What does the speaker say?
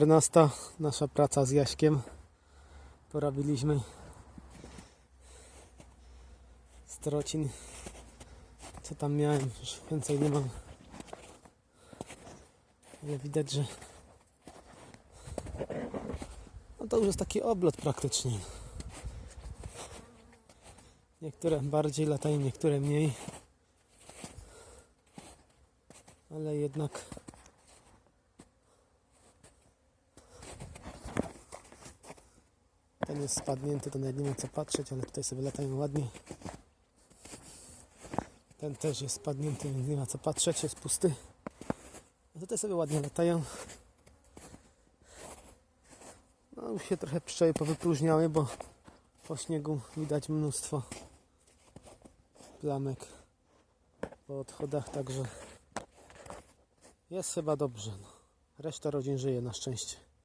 14. Nasza praca z Jaśkiem. Porobiliśmy strocin. Co tam miałem? Już więcej nie mam. Ale widać, że no to już jest taki oblot praktycznie. Niektóre bardziej latają, niektóre mniej. Ale jednak ten jest spadnięty, to nawet nie ma co patrzeć, ale tutaj sobie latają ładnie. Ten też jest spadnięty, więc nie ma co patrzeć, jest pusty. A tutaj sobie ładnie latają. No już się trochę pszczoły powypróżniały, bo po śniegu widać mnóstwo plamek po odchodach, także jest chyba dobrze. No. Reszta rodzin żyje na szczęście.